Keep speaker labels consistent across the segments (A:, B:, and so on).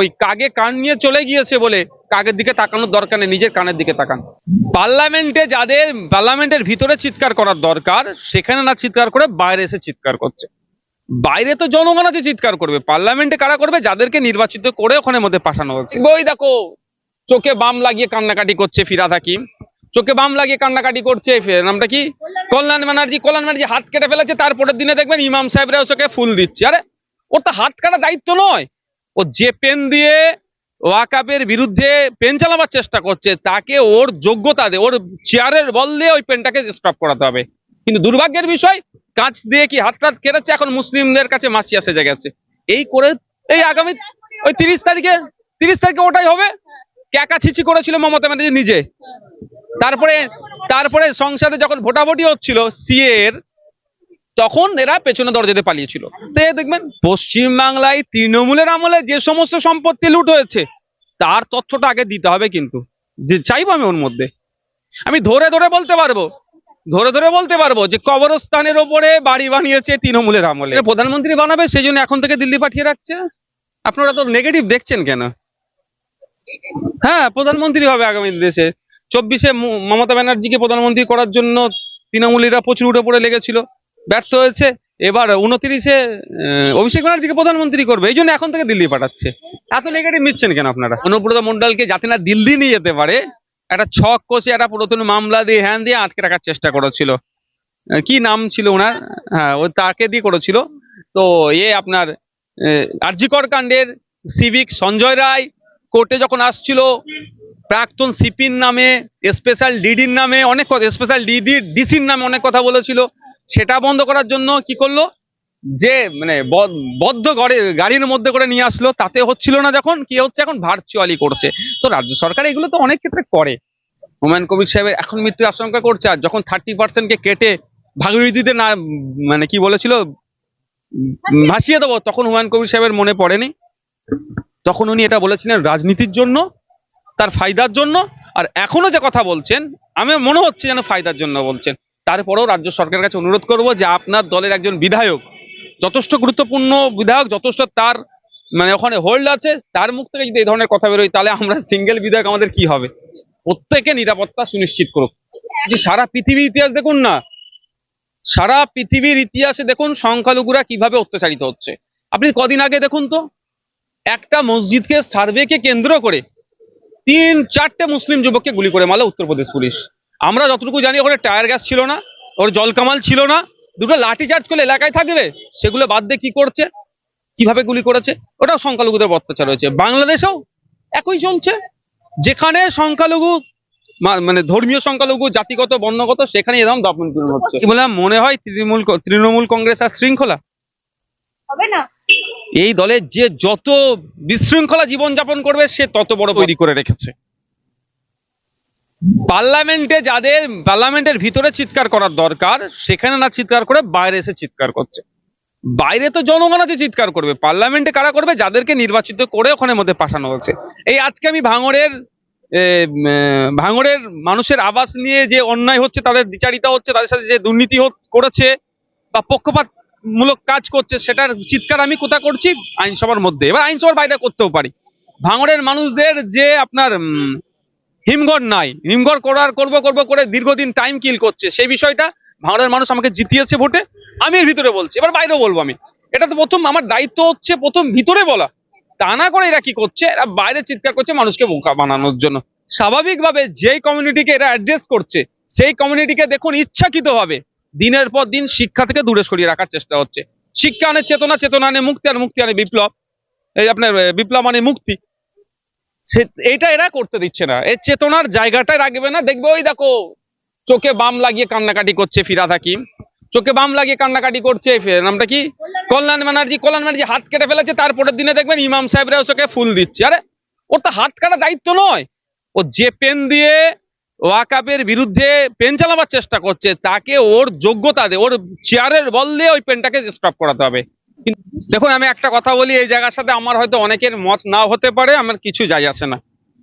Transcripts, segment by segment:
A: ওই কাগে কান নিয়ে চলে গিয়েছে বলে কাগের দিকে তাকানোর দরকার নেই, নিজের কানের দিকে তাকান। পার্লামেন্টে যাদের, পার্লামেন্টের ভিতরে চিৎকার করার দরকার, সেখানে না চিৎকার করে বাইরে এসে চিৎকার করছে। বাইরে তো জনগণ আছে চিৎকার করবে। পার্লামেন্টে কারা করবে? যাদেরকে নির্বাচিত করে ওখানে মধ্যে পাঠানো হচ্ছে। বই দেখো, চোখে বাম লাগিয়ে কান্নাকাটি করছে ফিরা হাকিম। চোখে বাম লাগিয়ে কান্নাকাটি করছে নামটা কি? কল্যাণ ব্যানার্জি কল্যাণ ব্যানার্জি হাত কেটে ফেলেছে, তারপরের দিনে দেখবেন ইমাম সাহেবরা ওকে ফুল দিচ্ছে। আরে, ওর তো হাত কাটা দায়িত্ব নয়। ও যে পেন দিয়ে ওয়াকাপের বিরুদ্ধে পেন চালাবার চেষ্টা করছে, তাকে ওর যোগ্যতা দিয়ে, ওর চেয়ারের বল দিয়ে ওই পেনটাকে স্টপ করাতে হবে। কিন্তু দুর্ভাগ্যের বিষয়, কাঁচ দিয়ে কি হাত টাত কেড়েছে? এখন মুসলিমদের কাছে মাসিয়া সেজে গেছে এই করে, এই আগামী ওই তিরিশ তারিখে তিরিশ তারিখে ওটাই হবে? ক্যাকা ছিচি করেছিল মমতা ব্যানার্জি নিজে। তারপরে তারপরে সংসদে যখন ভোটাভুটি হচ্ছিল সিএ এর তখন এরা পেছনে দরজাতে পালিয়েছিল। তো দেখবেন, পশ্চিম বাংলায় তৃণমূলের আমলে যে সমস্ত সম্পত্তি লুট হয়েছে, তার তথ্যটা আগে দিতে হবে কিন্তু। যে চাইব আমি ওর মধ্যে। আমি ধরে ধরে বলতে পারব, ধরে ধরে বলতে পারব যে কবরস্থানের ওপরে বাড়ি বানিয়েছে তৃণমূলের আমলে। প্রধানমন্ত্রী বানাবে সেই জন্য এখন থেকে দিল্লি পাঠিয়ে রাখছে। আপনারা তো নেগেটিভ দেখছেন কেন? হ্যাঁ প্রধানমন্ত্রী হবে আগামী দেশে। চব্বিশে মমতা ব্যানার্জিকে প্রধানমন্ত্রী করার জন্য তৃণমূলীরা প্রচুর উঠে পড়ে লেগেছিল। ব্যর্থ হয়েছে। এবার উনত্রিশে অভিষেক ব্যানার্জিকে প্রধানমন্ত্রী করবে। এই জন্য এখন থেকে দিল্লি পাঠাচ্ছে। এত নেগেটিভ নিচ্ছেন কেন আপনারা? অনুব্রত মন্ডলকে যাতে না দিল্লি নিয়ে যেতে পারে, একটা ছক কষে, একটা পুরাতন মামলা দিয়ে হ্যান দিয়ে আটকে রাখার চেষ্টা করেছিল। কি নাম ছিল ওনার? হ্যাঁ ও তাকে দিয়ে করেছিল। তো এ আপনার আরজিকর কাণ্ডের সিভিক সঞ্জয় রায় কোর্টে যখন আসছিল, প্রাক্তন সিপির নামে স্পেশাল ডিডির নামে অনেক কথা স্পেশাল ডিডি ডিসির নামে অনেক কথা বলেছিল। সেটা বন্ধ করার জন্য কি করল? যে মানে বদ্ধ গড়ে, গাড়ির মধ্যে করে নিয়ে আসলো। তাতে হচ্ছিল না যখন, কি হচ্ছে এখন? ভার্চুয়ালি করছে। তো রাজ্য সরকার এগুলো তো অনেক ক্ষেত্রে করে। হুমায়ুন কবির সাহেবের এখন মৃত্যুর আশঙ্কা করছে। আর যখন থার্টি পার্সেন্টকে কেটে ভাগীরথীতে না মানে কি বলেছিল, ভাসিয়ে দেবো, তখন হুমায়ুন কবির সাহেবের মনে পড়েনি। তখন উনি এটা বলেছিলেন রাজনীতির জন্য, তার ফায়দার জন্য। আর এখনও যে কথা বলছেন, আমি মনে হচ্ছে যেন ফায়দার জন্য বলছেন। তারপরেও রাজ্য সরকারের কাছে অনুরোধ করব যে আপনার দলের একজন বিধায়ক, যথেষ্ট গুরুত্বপূর্ণ বিধায়ক, যথেষ্ট তার মানে ওখানে হোল্ড আছে, তার মুখ থেকে যদি এই ধরনের কথা বেরোয়, তাহলে আমরা সিঙ্গেল বিধায়ক আমাদের কি হবে? প্রত্যেকে নিরাপত্তা সুনিশ্চিত করুক। যে সারা পৃথিবীর ইতিহাস দেখুন না, সারা পৃথিবীর ইতিহাসে দেখুন সংখ্যালঘুরা কীভাবে অত্যাচারিত হচ্ছে। আপনি কদিন আগে দেখুন তো, একটা মসজিদকে সার্ভেকে কেন্দ্র করে তিন চারটে মুসলিম যুবককে গুলি করে মারলো উত্তরপ্রদেশ পুলিশ। আমরা যতটুকু জানি ওখানে টায়ার গ্যাস ছিল না ওর জল কামাল ছিল না দুটো লাঠি চার্জ করলে এলাকায় থাকবে? সেগুলো বাদ দিয়ে কি করছে? কীভাবে গুলি করেছে? ওটাও সংখ্যালঘুদের অত্যাচার হয়েছে। বাংলাদেশেও একই চলছে। যেখানে সংখ্যালঘু মানে ধর্মীয় সংখ্যালঘু জাতিগত বর্ণগত সেখানে এরকম দমন পীড়ন হচ্ছে। কি বললাম মনে হয় তৃণমূল তৃণমূল কংগ্রেস আর শৃঙ্খলা।
B: হবে না।
A: এই দলের যে যত বিশৃঙ্খলা জীবনযাপন করবে সে তত বড় তৈরি করে রেখেছে। পার্লামেন্টে যাদের, পার্লামেন্টের ভিতরে চিৎকার করার দরকার, সেখানে না চিৎকার করে বাইরে এসে চিৎকার করছে। বাইরে তো জনগণ আছে চিৎকার করবে। পার্লামেন্টে কারা করবে? যাদেরকে নির্বাচিত করে ওখানে মধ্যে পাঠানো হচ্ছে। এই আজকে আমি ভাঙড়ের ভাঙড়ের মানুষের আবাস নিয়ে যে অন্যায় হচ্ছে, তাদের বিচারিতা হচ্ছে, তাদের সাথে যে দুর্নীতি করেছে, বা পক্ষপাত মূলক কাজ করছে, সেটার চিৎকার আমি কোথা করছি? আইনসভার মধ্যে। এবার আইনসভার বাইরে করতেও পারি। ভাঙড়ের মানুষদের যে আপনার হিমঘর নাই। হিমঘর করার, করব করব করে দীর্ঘদিন টাইম কিল করছে। সেই বিষয়টা ভাঙড়ের মানুষ আমাকে জিতিয়েছে ভোটে। আমি এর ভিতরে বলছি। এবার বাইরেও বলব আমি। এটা তো প্রথম আমার দায়িত্ব হচ্ছে প্রথম ভিতরে বলা। তা না করে এরা কি করছে? এরা বাইরে চিৎকার করছে মানুষকে বোকা বানানোর জন্য। স্বাভাবিকভাবে যেই কমিউনিটিকে এরা অ্যাড্রেস করছে, সেই কমিউনিটিকে দেখুন ইচ্ছাকৃতভাবে দিনের পর দিন শিক্ষা থেকে দূরে সরিয়ে রাখার চেষ্টা হচ্ছে। শিক্ষা আনে চেতনা চেতনা আনে মুক্তি আনে মুক্তি আনে বিপ্লব। এই আপনার বিপ্লব মানে মুক্তি। সে এইটা এরা করতে দিচ্ছে না। এর চেতনার জায়গাটাই রাখবে না। দেখবে ওই দেখো, চোখে বাম লাগিয়ে কান্নাকাটি করছে ফিরাদ হাকিম। চোখে বাম লাগিয়ে কান্নাকাটি করছে নামটা কি? কল্যাণ ব্যানার্জি কল্যাণ ব্যানার্জি হাত কেটে ফেলেছে, তারপরের দিনে দেখবেন ইমাম সাহেবরা ওকে ফুল দিচ্ছে। আরে, ওর তো হাত কাটা দায়িত্ব নয়। ও যে পেন দিয়ে ওয়াকাপের বিরুদ্ধে পেন চালাবার চেষ্টা করছে, তাকে ওর যোগ্যতা দে, ওর চেয়ারের বল দিয়ে ওই পেনটাকে স্টপ করাতে হবে। দেখুন, আমি একটা কথা বলি, এই জায়গার সাথে আমার হয়তো অনেকের মত নাও হতে পারে, আমার কিছু যায় আসে না।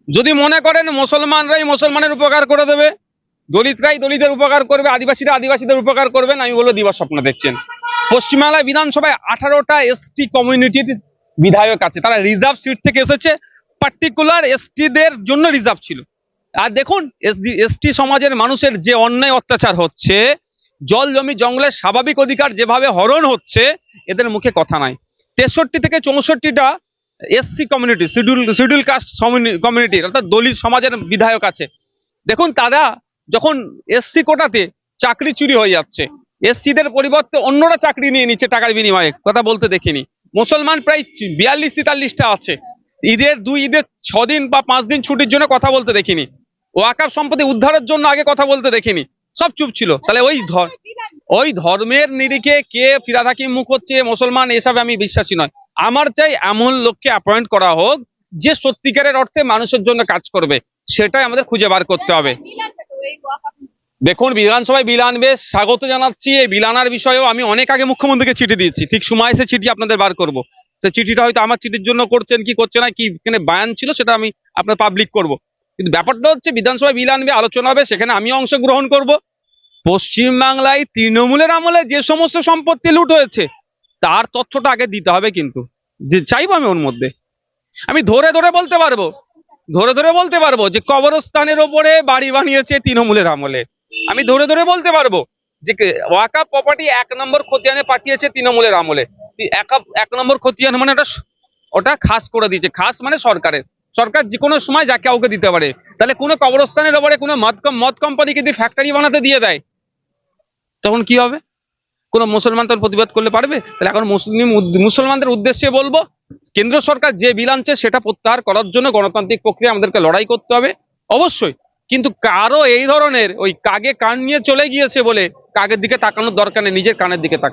A: যদি মনে করেন মুসলমানরাই মুসলমানের উপকার করে দেবে, দলিতরাই দলিতের উপকার করবে, আদিবাসীরা আদিবাসীদের উপকার করবেন আমি বলব দিবা স্বপ্ন দেখছেন। পশ্চিমবাংলায় বিধানসভায় আঠারোটা এসটি কমিউনিটির বিধায়ক আছে, তারা রিজার্ভ সিট থেকে এসেছে পার্টিকুলার এসটিদের জন্য রিজার্ভ ছিল। আর দেখুন এস এসটি সমাজের মানুষের যে অন্যায় অত্যাচার হচ্ছে জল জমি জঙ্গলের স্বাভাবিক অধিকার যেভাবে হরণ হচ্ছে, এদের মুখে কথা নাই। তেষট্টি থেকে চৌষট্টিটা SC community schedule schedule caste community অর্থাৎ দলিত সমাজের বিধায়ক আছে। দেখুন, তারা যখন এসসি কোটাতে চাকরি চুরি হয়ে যাচ্ছে এসসিদের পরিবর্তে অন্যরা চাকরি নিয়ে নিচ্ছে টাকার বিনিময়ে, কথা বলতে দেখিনি। মুসলমান প্রায় বিয়াল্লিশ, তেতাল্লিশটা আছে। ঈদের দুই, ঈদের ছদিন বা পাঁচ দিন ছুটির জন্য কথা বলতে দেখিনি। ওয়াকার সম্পত্তি উদ্ধারের জন্য আগে কথা বলতে দেখিনি। সব চুপ ছিল। তাহলে ওই ধর ওই ধর্মের নিরিখে কে ফিরাদ হাকিম মুখ হচ্ছে মুসলমান এসবে আমি বিশ্বাসী নয়। আমার চাই এমন লোককে অ্যাপয়েন্ট করা হোক যে সত্যিকারের অর্থে মানুষের জন্য কাজ করবে। সেটাই আমাদের খুঁজে বার করতে হবে।
B: এই ওয়াকআপ
A: দেখুন বিধানসভায় বিল আনবে স্বাগত জানাচ্ছি। এই বিল আনার বিষয়েও আমি অনেক আগে মুখ্যমন্ত্রীকে চিঠি দিয়েছি। ঠিক সময় এসে চিঠি আপনাদের বার করব। সে চিঠিটা হয়তো আমার চিঠির জন্য করছেন কি করছে না কি এখানে বায়ান ছিল সেটা আমি আপনার পাবলিক করব। কিন্তু ব্যাপারটা হচ্ছে বিধানসভায় বিল আনবে, আলোচনা হবে, সেখানে আমিও অংশগ্রহণ করব। পশ্চিমবাংলায় তৃণমূলের আমলে যে সমস্ত সম্পত্তি লুট হয়েছে, তার তথ্যটা আগে দিতে হবে কিন্তু। যে চাইব আমি ওর মধ্যে। আমি ধরে ধরে বলতে পারব, ধরে ধরে বলতে পারব যে কবরস্থানের ওপরে বাড়ি বানিয়েছে তৃণমূলের আমলে। আমি ধরে ধরে বলতে পারব যে ওয়াকা প্রপার্টি এক নম্বর খতিয়ানে পাঠিয়েছে তৃণমূলের আমলে। এক নম্বর খতিয়ান মানে ওটা ওটা খাস করে দিয়েছে, খাস মানে সরকারের। সরকার যে কোনো সময় যা কাউকে দিতে পারে। তাহলে কোনো কবরস্থানের ওপরে কোনো মদ মদ কোম্পানিকে যদি ফ্যাক্টরি বানাতে দিয়ে দেয়। তখন কি হবে? কোনো মুসলমান তোর প্রতিবাদ করলে পারবে? তাহলে এখন মুসলিম মুসলমানদের উদ্দেশ্যে বলব, কেন্দ্র সরকার যে বিল আনছে সেটা প্রত্যাহার করার জন্য গণতান্ত্রিক প্রক্রিয়া আমাদেরকে লড়াই করতে হবে। অবশ্যই। কিন্তু কারও এই ধরনের ওই কাগে কান নিয়ে চলে গিয়েছে বলে কাগের দিকে তাকানোর দরকার নেই, নিজের কানের দিকে তাকান